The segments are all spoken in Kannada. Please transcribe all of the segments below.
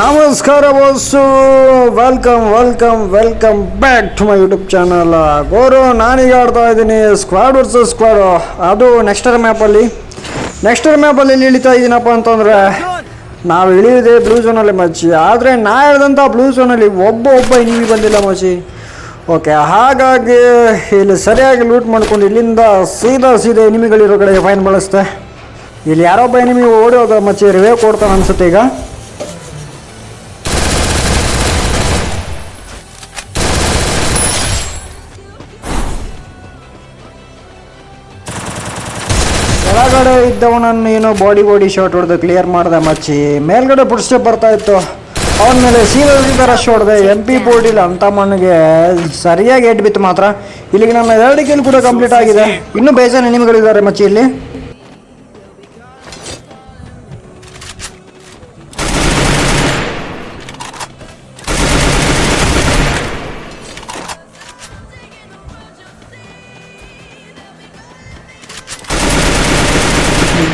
ನಮಸ್ಕಾರ boss. Welcome welcome welcome back to my YouTube channel Goru, ನಾನೀಗ ಆಡ್ತಾ ಇದ್ದೀನಿ. ಸ್ಕ್ವಾಡ್ ವರ್ಸಸ್ ಸ್ಕ್ವಾಡು ಅದು ನೆಕ್ಸ್ಟರ್ ಮ್ಯಾಪಲ್ಲಿ ನೆಕ್ಸ್ಟರ್ ಮ್ಯಾಪಲ್ಲಿ ಎಲ್ಲಿ ಇಳಿತಾ ಇದ್ದೀನಪ್ಪ ಅಂತಂದರೆ, ನಾವು ಇಳಿಯೋದೇ ಬ್ಲೂ ಝೋನಲ್ಲಿ ಮಚ್ಚಿ ಆದರೆ ನಾ ಹೇಳ್ದಂಥ ಬ್ಲೂ ಝೋನಲ್ಲಿ ಒಬ್ಬ ಒಬ್ಬ ಇನಿಮಿ ಬಂದಿಲ್ಲ ಮಚ್ಚಿ ಓಕೆ ಹಾಗಾಗಿ ಇಲ್ಲಿ ಸರಿಯಾಗಿ ಲೂಟ್ ಮಾಡ್ಕೊಂಡು ಇಲ್ಲಿಂದ ಸೀದಾ ಸೀದಾ ಎನಿಮಿಗಳಿರೋ ಕಡೆ ಫೈನ್ ಬಳಸ್ತೆ ಇಲ್ಲಿ ಯಾರೊಬ್ಬ ಎನಿಮಿ ಓಡಿ ಹೋದ ಮಚ್ಚಿ ರಿವೇ ಕೊಡ್ತಾನೆ ಅನ್ಸುತ್ತೆ ಈಗ. ಕೆಳಗಡೆ ಇದ್ದವನನ್ನು ಏನೋ ಬಾಡಿ ಬಾಡಿ ಶಾಟ್ ಹೊಡೆದು ಕ್ಲಿಯರ್ ಮಾಡ್ದೆ ಮಚ್ಚಿ. ಮೇಲ್ಗಡೆ ಪುಡ್ಸ್ಟೆಪ್ ಬರ್ತಾ ಇತ್ತು. ಅವನ ಮೇಲೆ ಸೀರೆ ರಶ್ ಹೊಡೆದೆ. ಎಂ ಪಿ ಬೋರ್ಡಿಲ್ಲ ಅಂತ ಮಣ್ಣಿಗೆ ಸರಿಯಾಗಿ ಏಟ್ ಬಿತ್ತು ಮಾತ್ರ. ಇಲ್ಲಿಗೆ ನನ್ನ ಎರಡು ಕಿಲ್ ಕೂಡ ಕಂಪ್ಲೀಟ್ ಆಗಿದೆ. ಇನ್ನೂ ಬೇಜಾರು ನಿಮ್ಗಳಿದ್ದಾರೆ ಮಚ್ಚಿ ಇಲ್ಲಿ?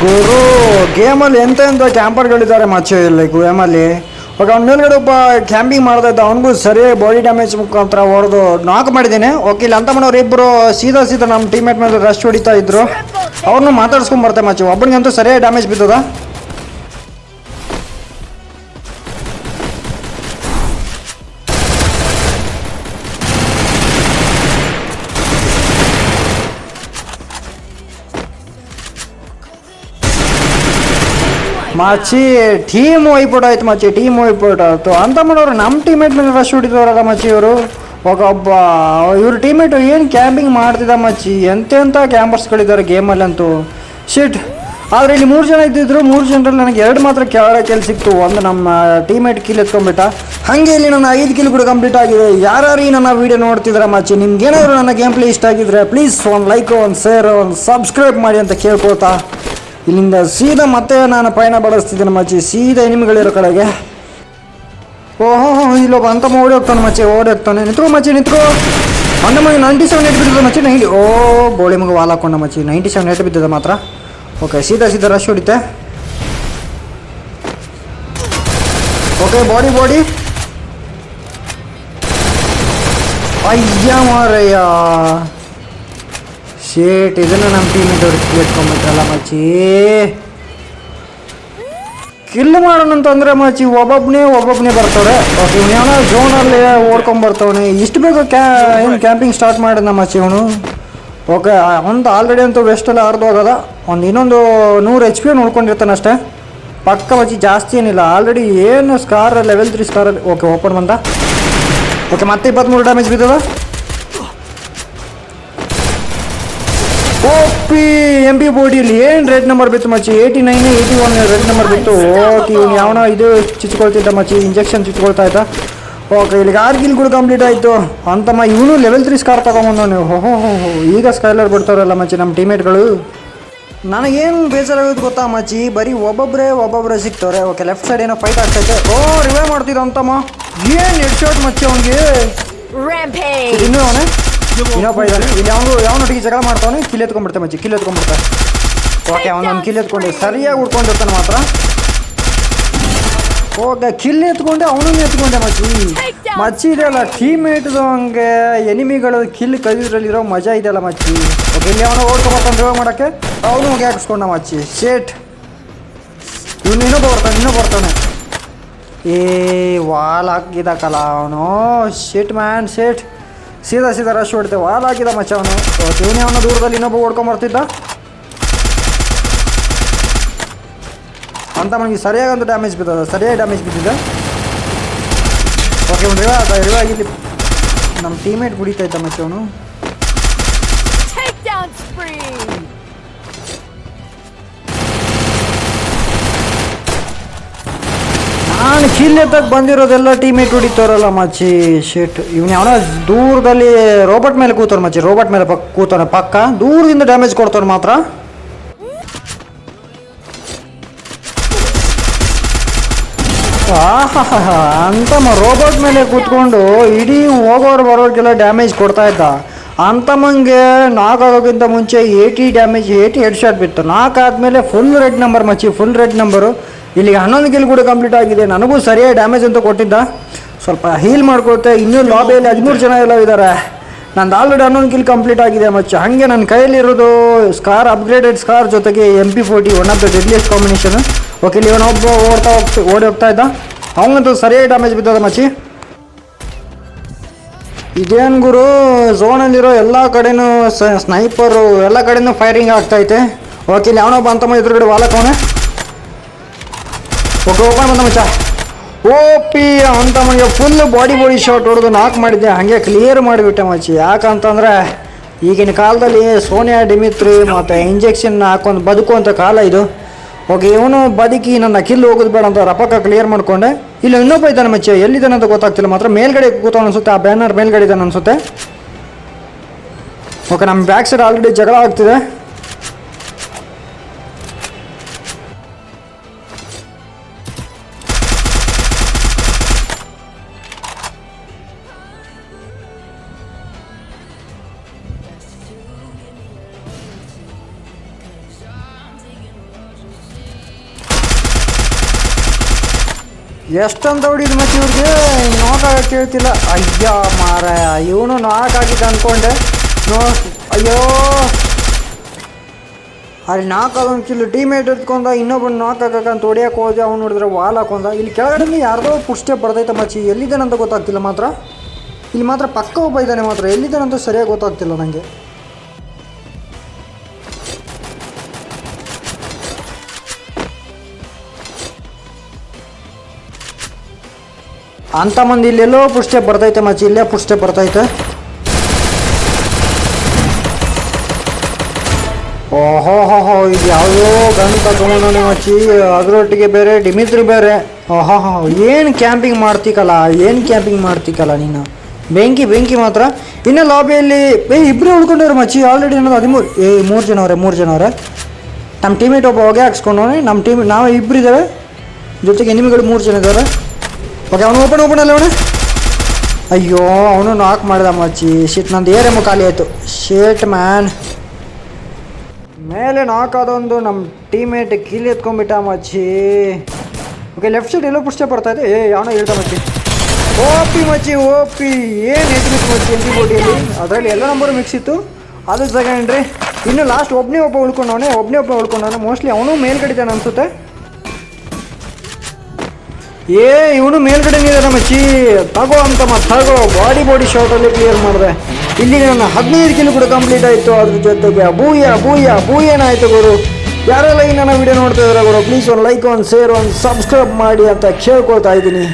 ಗುರು, ಗೇಮಲ್ಲಿ ಎಂತ ಎಂತ ಕ್ಯಾಂಪರ್ಗಳಿದ್ದಾರೆ ಮಚ್ಚ ಇಲ್ಲಿ ಗೇಮಲ್ಲಿ? ಓಕೆ ಅವ್ನ ಮೇಲ್ಗಡೆ ಒಬ್ಬ ಕ್ಯಾಂಪಿಂಗ್ ಮಾಡ್ತಾ ಇದ್ದ, ಅವನಿಗೂ ಸರಿಯಾಗಿ ಬಾಡಿ ಡ್ಯಾಮೇಜ್ ಮುಖಾಂತರ ಹೊಡೆದು ನಾಕ್ ಮಾಡಿದ್ದೀನಿ. ಓಕೆ ಇಲ್ಲಿ ಅಂತ ಮಾಡೋರು ಇಬ್ಬರು ಸೀದಾ ಸೀದಾ ನಮ್ಮ ಟೀಮೇಟ್ ಮೇಲೆ ರಶ್ ಹೊಡಿತಾ ಇದ್ರು. ಅವ್ರನ್ನೂ ಮಾತಾಡ್ಸ್ಕೊಂಡ್ ಮಾಚು ಮಚ್ಚ ಒಬ್ಬನಿಗಂತೂ ಸರಿಯಾಗಿ ಡ್ಯಾಮೇಜ್ ಬಿದ್ದದ. ಮಚ್ಚಿ ಟೀಮ್ ವೈಪೋಟ್ ಆಯ್ತು ಮಚ್ಚಿ ಟೀಮ್ ವೈಪೋಟ್ ಆಯ್ತು. ಅಂತ ಮಾಡೋರು ನಮ್ಮ ಟೀಮೇಟ್ ಮೇಲೆ ರಶ್ ಹೊಡಿದವರಲ್ಲ ಮಚ್ಚಿ ಇವರು. ಒಬ್ಬ ಇವ್ರ ಟೀಮೇಟ್ ಏನು ಕ್ಯಾಂಪಿಂಗ್ ಮಾಡ್ತಿದ್ದ ಮಚ್ಚಿ ಎಂತೆಂಥ ಕ್ಯಾಂಪರ್ಸ್ಗಳಿದ್ದಾರೆ ಗೇಮಲ್ಲಿ ಅಂತೂ. ಶಿಟ್ ಆದರೆ ಇಲ್ಲಿ ಮೂರು ಜನ ಇದ್ದಿದ್ರು, ಮೂರು ಜನರಲ್ಲಿ ನನಗೆ ಎರಡು ಮಾತ್ರ ಕೆಳಗಡೆ ಕೆಲ್ ಸಿಕ್ತು. ಒಂದು ನಮ್ಮ ಟೀಮೇಟ್ ಕಿಲ್ ಎತ್ಕೊಂಡ್ಬಿಟ್ಟ. ಹಾಗೆ ಇಲ್ಲಿ ನನ್ನ ಐದು ಕಿಲ್ ಕೂಡ ಕಂಪ್ಲೀಟ್ ಆಗಿದೆ. ಯಾರ್ಯಾರು ಈ ನನ್ನ ವೀಡಿಯೋ ನೋಡ್ತಿದ್ರ ಮಚ್ಚಿ ನಿಮ್ಗೇನಾದ್ರು ನನ್ನ ಗೇಮ್ ಪ್ಲೇ ಇಷ್ಟ ಆಗಿದ್ರೆ ಪ್ಲೀಸ್ ಒಂದು ಲೈಕ್ ಒಂದು ಶೇರ್ ಒಂದು ಸಬ್ಸ್ಕ್ರೈಬ್ ಮಾಡಿ ಅಂತ ಕೇಳ್ಕೊಳ್ತಾ. ಇಲ್ಲಿಂದ ಸೀದಾ ಮತ್ತೆ ನಾನು ಪಯಣ ಬಳಸ್ತಿದ್ದೇನೆ ಮಚ್ಚಿ ಸೀದಾ ಎನಿಮಿಗಳಿರೋ ಕಡೆಗೆ. ಓಹೋ, ಇಲ್ಲೊಬ್ಬ ಅಂತ ಓಡಿ ಹೋಗ್ತಾನೆ ಮಚ್ಚಿ ಓಡಿ ಹೋಗ್ತಾನೆ. ನಿಂತ್ಕೋ ಮಚ್ಚಿ ನಿಂತ್ಕೋ. ಅಂದ ಮಗ ನೈಂಟಿ ಸೆವೆನ್ ಏಟ್ ಬಿದ್ದಿದ್ದು ಮಚ್ಚಿ ನೈಂಟಿ ಓ, ಬೋಳಿ ಮಗ ವಾಲ್ ಹಾಕೊಂಡ ಮಚ್ಚಿ ನೈಂಟಿ ಸೆವೆನ್ ಏಟ್ ಬಿದ್ದಿದ್ದು ಮಾತ್ರ. ಓಕೆ ಸೀದಾ ಸೀದಾ ರಶ್ ಹೊಡಿತೆ. ಓಕೆ ಬಾಡಿ ಬಾಡಿ ಅಯ್ಯ ಮಾರಯ್ಯ. ಶೇಟ್, ಇದನ್ನು ನಮ್ಮ ಟೀಮ್ ಅವ್ರಿಗೆ ಕೇಳ್ಕೊಂಬಿಟ್ರಲ್ಲ ಮಚ್ಚಿ ಕಿಲ್ ಮಾಡೋಣ ಅಂತಂದ್ರೆ ಮಚ್ಚಿ ಒಬ್ಬೊಬ್ಬನೇ ಒಬ್ಬೊಬ್ಬನೇ ಬರ್ತವ್ರೆ. ಓಕೆ ಜೋನಲ್ಲಿ ಓಡ್ಕೊಂಡ್ ಬರ್ತವನೆ. ಇಷ್ಟು ಬೇಗ ಕ್ಯಾ, ಏನು ಕ್ಯಾಂಪಿಂಗ್ ಸ್ಟಾರ್ಟ್ ಮಾಡಿದ ಮಚ್ಚಿ ಇವನು? ಓಕೆ ಒಂದು ಆಲ್ರೆಡಿ ಅಂತೂ ವೆಸ್ಟಲ್ಲಿ ಹೋಗದ ಒಂದು ಇನ್ನೊಂದು ನೂರು ಎಚ್ ಪಿ ನೋಡ್ಕೊಂಡಿರ್ತಾನೆ ಅಷ್ಟೇ. ಪಕ್ಕ ಮಚ್ಚಿ ಜಾಸ್ತಿ ಏನಿಲ್ಲ. ಆಲ್ರೆಡಿ ಏನು ಸ್ಕಾರ್ ಲೆವೆಲ್ ತ್ರೀ ಸ್ಕಾರಲ್ಲಿ ಓಕೆ ಓಪನ್ ಬಂದ. ಓಕೆ ಮತ್ತೆ ಇಪ್ಪತ್ತ್ಮೂರು ಡ್ಯಾಮೇಜ್ ಬಿದ್ದದ? ಓಪಿ ಎಂ ಬಿ ಬೋಡಿಯಲ್ಲಿ ಏನು ರೆಡ್ ನಂಬರ್ ಬಿತ್ತು ಮಚ್ಚಿ eighty nine eighty one red number ಬಿತ್ತು ಓಕೆ ಇವ್ನು ಯಾವನ ಇದು ಚುಚ್ಕೊಳ್ತಿದ್ದ ಮಚ್ಚಿ ಇಂಜೆಕ್ಷನ್ ಚಿಚ್ಕೊಳ್ತಾ ಇದ್ದ. ಓಕೆ ಇಲ್ಲಿಗೆ ಆರು ಕೂಡ ಕಂಪ್ಲೀಟ್ ಆಯಿತು. ಅಂತಮ್ಮ ಇವನು ಲೆವೆಲ್ ತ್ರೀ ಸ್ಕಾರ್ ತಗೊಂಬಂದವನು. ಹೋ ಹೋ ಹೋ ಹೋ ಈಗ ಸ್ಕೈಲರ್ ಬಿಡ್ತಾರಲ್ಲ ಮಚ್ಚಿ ನಮ್ಮ ಟೀಮೇಟ್ಗಳು ನನಗೇನು ಬೇಜಾರಾಗೋದು ಗೊತ್ತಾ ಮಚ್ಚಿ ಬರೀ ಒಬ್ಬೊಬ್ಬರೇ ಒಬ್ಬೊಬ್ಬರೇ ಸಿಗ್ತವ್ರೆ. ಓಕೆ ಲೆಫ್ಟ್ ಸೈಡ್ ಏನೋ ಫೈಟ್ ಆಗ್ತೈತೆ. ಓ ರಿವೈವ್ ಮಾಡ್ತಿದ್ದ ಅಂತಮ್ಮ. ಏನು ಹೆಡ್ ಶಾಟ್ ಮಚ್ಚಿ ಅವನಿಗೆ! ಇನ್ನೂ ಅವನೇ ಇನ್ನೊಬ್ಬ ಇದ್ದಾನೆ ಇಲ್ಲಿ ಅವನು ಯಾವನೊಟ್ಟಿಗೆ ಜಗಳ ಮಾಡ್ತಾವನು ಕಿಲ್ ಎತ್ಕೊಂಡ್ಬಿಡ್ತಾನೆ ಮಚ್ಚಿ ಕಿಲ್ ಎತ್ಕೊಂಡ್ಬಿಡ್ತಾನೆ. ಓಕೆ ಅವನೊಂದು ಕಿಲ್ ಎತ್ಕೊಂಡು ಸರಿಯಾಗಿ ಉಡ್ಕೊಂಡಿರ್ತಾನೆ ಮಾತ್ರ. ಓಕೆ ಕಿಲ್ ಎತ್ಕೊಂಡೆ ಅವನನ್ನು ಎತ್ಕೊಂಡೆ ಮಚ್ಚಿ ಮಚ್ಚಿ ಇದೆಯಲ್ಲ ಟೀಮ್ ಮೇಟ್ದು ಹಂಗೆ ಎನಿಮಿಗಳು ಕಿಲ್ ಕದಿದ್ರಲ್ಲಿರೋ ಮಜಾ ಇದೆಯಲ್ಲ ಮಚ್ಚಿ ಓಕೆ ಇಲ್ಲಿ ಅವನು ಓಡ್ಕೊಂಬರ್ತಾನೆ ಡ್ರೈವ್ ಮಾಡೋಕ್ಕೆ. ಅವನು ಹೋಗಿ ಹಾಕಿಸ್ಕೊಂಡ ಮಚ್ಚಿ ಶೇಟ್ ಇವನು ಇನ್ನೂ ಬರ್ತಾನೆ ಇನ್ನೂ ಬರ್ತಾನೆ. ಏ ವಾಲ್ ಹಾಕಿದಾಕಲ್ಲ ಅವನು. ಶೇಟ್ ಮ್ಯಾನ್ ಶೇಟ್ ಸೀದಾ ಸೀದಾ ರಶ್ ಹೊಡ್ತೇವೆ. ವಾಲ್ ಹಾಕಿದ ಮಚ್ಚ ಅವನು. ಇವನೇ ಅವನ ದೂರದಲ್ಲಿ ಇನ್ನೊಬ್ಬ ಓಡ್ಕೊಂಬರ್ತಿದ್ದ ಅಂತ ನನಗೆ ಒಂದು ಡ್ಯಾಮೇಜ್ ಬಿದ್ದದ, ಸರಿಯಾಗಿ ಡ್ಯಾಮೇಜ್ ಬಿದ್ದಿದೆ. ಓಕೆ ಒಂದು ರಿವಾ ನಮ್ಮ ಟೀಮೇಟ್ ಕುಡಿತಾ ಇದ್ದ ಮಚ್ಚ ನಾನು ಕಿಲ್ಲೆ ಎತ್ತಕ್ಕೆ ಬಂದಿರೋದೆಲ್ಲ ಟೀಮೇಟ್ ಹೊಡಿತಾರಲ್ಲ ಮಚ್ಚಿ ಶೇಟ್ ಇವ್ನು ಅವನ ದೂರದಲ್ಲಿ ರೋಬೋಟ್ ಮೇಲೆ ಕೂತಾರ ಮಚ್ಚಿ ರೋಬೋಟ್ ಮೇಲೆ ಪಕ್ ಕೂತಾನೆ ಪಕ್ಕ. ದೂರದಿಂದ ಡ್ಯಾಮೇಜ್ ಕೊಡ್ತಾನೆ ಮಾತ್ರ. ಅಂತಮ್ಮ ರೋಬೋಟ್ ಮೇಲೆ ಕೂತ್ಕೊಂಡು ಇಡೀ ಹೋಗೋರು ಬರೋರಿಗೆಲ್ಲ ಡ್ಯಾಮೇಜ್ ಕೊಡ್ತಾ ಇದ್ದ. ಅಂತಮ್ಮಂಗೆ ನಾಕ್ ಆಗೋಕ್ಕಿಂತ ಮುಂಚೆ eighty damage eighty head shot ಬಿತ್ತು. ನಾಲ್ಕು ಆದಮೇಲೆ ಫುಲ್ ರೆಡ್ ನಂಬರ್ ಮಚ್ಚಿ ಫುಲ್ ರೆಡ್ ನಂಬರು ಇಲ್ಲಿಗೆ ಹನ್ನೊಂದು ಕಿಲ್ ಕೂಡ ಕಂಪ್ಲೀಟ್ ಆಗಿದೆ. ನನಗೂ ಸರಿಯಾಗಿ ಡ್ಯಾಮೇಜ್ ಅಂತ ಕೊಟ್ಟಿದ್ದ. ಸ್ವಲ್ಪ ಹೀಲ್ ಮಾಡ್ಕೊಳ್ತೆ. ಇನ್ನೂ ಲಾಬಿಯಲ್ಲಿ ಹದಿಮೂರು ಜನ ಎಲ್ಲ ಇದ್ದಾರೆ ನಂದು ಆಲ್ರೆಡಿ ಹನ್ನೊಂದು ಕಿಲ್ ಕಂಪ್ಲೀಟ್ ಆಗಿದೆ ಮಚ್ಚ. ಹಾಗೆ ನನ್ನ ಕೈಯಲ್ಲಿರೋದು ಸ್ಕಾರ್ ಅಪ್ಗ್ರೇಡೆಡ್ ಸ್ಕಾರ್ ಜೊತೆಗೆ M P forty one of the deadliest combination okay ಇಲ್ಲಿ ಇವನೊಬ್ಬ ಓಡ್ತಾ ಹೋಗ್ತಾ ಓಡಿ ಹೋಗ್ತಾ ಇದ್ದ. ಅವನಂತೂ ಸರಿಯಾಗಿ ಡ್ಯಾಮೇಜ್ ಬಿದ್ದದ ಮಚ್ಚಿ. ಇದೇನು ಗುರು? ಝೋನಲ್ಲಿರೋ ಎಲ್ಲ ಕಡೆನೂ ಸ್ನೈಪರು ಎಲ್ಲ ಕಡೆನೂ ಫೈರಿಂಗ್ ಆಗ್ತೈತೆ ಓಕೆ ಇಲ್ಲಿ ಅವನೊಬ್ಬ ಅಂತಮ್ಮ ಎದುರುಗಡೆ ವಾಲಕ್ಕವನೆ ಓಕೆ, ಓಪನ್ ಬಂದ ಮಚ್ಚ. ಓ ಪಿ ಅಂತ ಮನೆಗೆ ಫುಲ್ ಬಾಡಿ ಬಾಡಿ ಶಾಟ್ ಹೊಡೆದು ನಾಕ್ ಮಾಡಿದ್ದೆ. ಹಾಗೆ ಕ್ಲಿಯರ್ ಮಾಡಿಬಿಟ್ಟೆ ಮಚ್ಚಿ. ಯಾಕಂತಂದರೆ ಈಗಿನ ಕಾಲದಲ್ಲಿ ಸೋನಿಯಾ, ಡಿಮಿತ್ರಿ ಮತ್ತು ಇಂಜೆಕ್ಷನ್ ಹಾಕೊಂಡು ಬದುಕುವಂಥ ಕಾಲ ಇದು. ಓಕೆ, ಇವನು ಬದುಕಿ ನನ್ನ ಕಿಲ್ ಹೋಗೋದು ಬೇಡ ಅಂತ ರಪಕ್ಕ ಕ್ಲಿಯರ್ ಮಾಡಿಕೊಂಡೆ. ಇಲ್ಲ ಇನ್ನೊಬ್ಬ ಇದ್ದಾನೆ ಮಚ್ಚ. ಎಲ್ಲಿದ್ದಾನೆ ಅಂತ ಗೊತ್ತಾಗ್ತಿಲ್ಲ. ಮಾತ್ರ ಮೇಲ್ಗಡೆ ಕೂತವನು ಅನ್ಸುತ್ತೆ. ಆ ಬ್ಯಾನರ್ ಮೇಲ್ಗಡೆ ಇದ್ದಾನೆ ಅನಿಸುತ್ತೆ. ಓಕೆ ನಮ್ಮ ಬ್ಯಾಕ್ ಸೈಡ್ ಆಲ್ರೆಡಿ ಜಗಳ ಆಗ್ತಿದೆ. ಎಷ್ಟಂತ ಹೊಡಿದು ಮತ್ತೆ ಇವ್ರಿಗೆ? ಆಗಕ್ಕೆ ಹೇಳ್ತಿಲ್ಲ ಅಯ್ಯ ಮಾರಾಯ, ಇವನು ನಾಕ್ ಆಗಿದ್ದ ಅನ್ಕೊಂಡೆ. ನೋ, ಅಯ್ಯೋ. ಅಲ್ಲಿ ನಾಲ್ಕು ಅದೊಂದು ಕಿಲ್ ಟೀಮೇಟ್ ಎತ್ಕೊಂಡ ಇನ್ನೊಬ್ಬನು ಹಾಕಂತ ಹೊಡಿಯಕ್ಕೆ ಹೋದೆ, ಅವ್ನು ನೋಡಿದ್ರೆ ವಾಲ್ ಹಾಕೊಂಡ. ಇಲ್ಲಿ ಕೆಳಗಡೆ ಯಾರ್ದೋ ಪುಷ್ಟೆ ಬರ್ತೈತೆ ಮಚ್ಚಿ ಎಲ್ಲಿದ್ದಾನಂತ ಗೊತ್ತಾಗ್ತಿಲ್ಲ ಮಾತ್ರ. ಇಲ್ಲಿ ಮಾತ್ರ ಪಕ್ಕ ಒಬ್ಬ ಇದ್ದಾನೆ ಮಾತ್ರ ಎಲ್ಲಿದ್ದಾನಂತ ಸರಿಯಾಗಿ ಗೊತ್ತಾಗ್ತಿಲ್ಲ ನನಗೆ ಅಂತ ಮಂದಿ ಇಲ್ಲೆಲ್ಲೋ ಪುಷ್ಟೆ ಬರ್ತೈತೆ ಮಚ್ಚಿ ಇಲ್ಲೇ ಪುಷ್ಟೆ ಬರ್ತೈತೆ. ಓಹೋ ಹೋ ಹೋ ಇದು ಯಾವುದೋ ಗನ್ ತಗೊಂಡು ಮಚ್ಚಿ ಅದರೊಟ್ಟಿಗೆ ಬೇರೆ, ಡಿಮಿತ್ರಿ ಬೇರೆ. ಓಹೋ ಹೋ ಏನು ಕ್ಯಾಂಪಿಂಗ್ ಮಾಡ್ತಿಕಲ್ಲ, ಏನು ಕ್ಯಾಂಪಿಂಗ್ ಮಾಡ್ತಿಕಲ್ಲ ನೀನು? ಬೆಂಕಿ ಬೆಂಕಿ ಮಾತ್ರ. ಇನ್ನು ಲಾಬಿಯಲ್ಲಿ, ಏ ಇಬ್ಬರೇ ಉಳ್ಕೊಂಡವ್ರೆ ಮಚ್ಚಿ ಆಲ್ರೆಡಿ ಅನ್ನೋದು ಹದಿಮೂರು, ಏ, ಮೂರು ಜನ ಅವರೇ ಮೂರು ಜನ ಅವರೇ ನಮ್ಮ ಟೀಮೇಟ್ ಒಬ್ಬ ಹೊಗೆ ಹಾಕ್ಸ್ಕೊಂಡವನೆ ನಮ್ಮ ಟೀಮ್ ನಾವು ಇಬ್ಬರು ಜೊತೆಗೆ ಎನಿಮಿಗಳು ಮೂರು ಜನ ಇದ್ದಾರೆ ಓಕೆ ಅವನು ಓಪನ್ ಓಪನ್ ಅಲ್ಲ ಅವನು? ಅಯ್ಯೋ, ಅವನು ನಾಕ್ ಮಾಡಿದ ಮಚ್ಚಿ ಶಿಟ್ ನಂದು ಏರೆಮ್ಮ ಖಾಲಿ ಆಯಿತು. ಶೇಟ್ ಮ್ಯಾನ್ ಮೇಲೆ ನಾಕ್ ಆದೊಂದು ನಮ್ಮ ಟೀಮೇಟ್ ಕೀಲಿ ಎತ್ಕೊಂಡ್ಬಿಟ್ಟ ಮಚ್ಚಿ ಓಕೆ ಲೆಫ್ಟ್ ಸೈಡ್ ಎಲ್ಲೋ ಪುಷ್ಟೆ ಬರ್ತಾ ಇದೆ. ಏ, ಯಾವನೋ ಹೇಳ್ದ ಮಚ್ಚಿ ಓಪಿ ಮಚ್ಚಿ ಓಪಿ ಏನು ಹೆಸರಿತ್ತು ಮಚ್ಚಿ ಎಂ ಪಿ ಬೋಟಿಯಲ್ಲಿ ಅದರಲ್ಲಿ ಎಲ್ಲ ನಂಬರು ಮಿಕ್ಸ್ ಇತ್ತು. ಅದು ತಗೊಂಡ್ರಿ ಇನ್ನು ಲಾಸ್ಟ್ ಒಬ್ಬನೇ ಒಬ್ಬ ಉಳ್ಕೊಂಡವನೇ ಒಬ್ಬನೇ ಒಬ್ಬ ಉಳ್ಕೊಂಡವನೇ ಮೋಸ್ಟ್ಲಿ ಅವನು ಮೇಲ್ಗಡೆ ಅನ್ಸುತ್ತೆ. ಏ, ಇವನು ಮೇಲ್ಗಡೆ ನೀರ ಮಚ್ಚಿ ತಗೋ ಅಂತ ತಗೋ. ಬಾಡಿ ಬಾಡಿ ಶಾರ್ಟಲ್ಲಿ ಕ್ಲಿಯರ್ ಮಾಡಿದೆ. ಇಲ್ಲಿ ನನ್ನ ಹದಿನೈದು ಕಿಲೋ ಕೂಡ ಕಂಪ್ಲೀಟ್ ಆಯಿತು ಅದ್ರ ಜೊತೆಗೆ. ಬೂಯ ಬೂಯ ಏನಾಯ್ತು ಗುರು. ಯಾರೆಲ್ಲ ಈ ನನ್ನ ವಿಡಿಯೋ ನೋಡ್ತಾ ಇದ್ದಾರೆ ಗುರು ಪ್ಲೀಸ್ ಒಂದು ಲೈಕ್ ಒಂದು ಶೇರ್ ಒಂದು ಸಬ್ಸ್ಕ್ರೈಬ್ ಮಾಡಿ ಅಂತ ಕೇಳ್ಕೊಳ್ತಾ ಇದ್ದೀನಿ.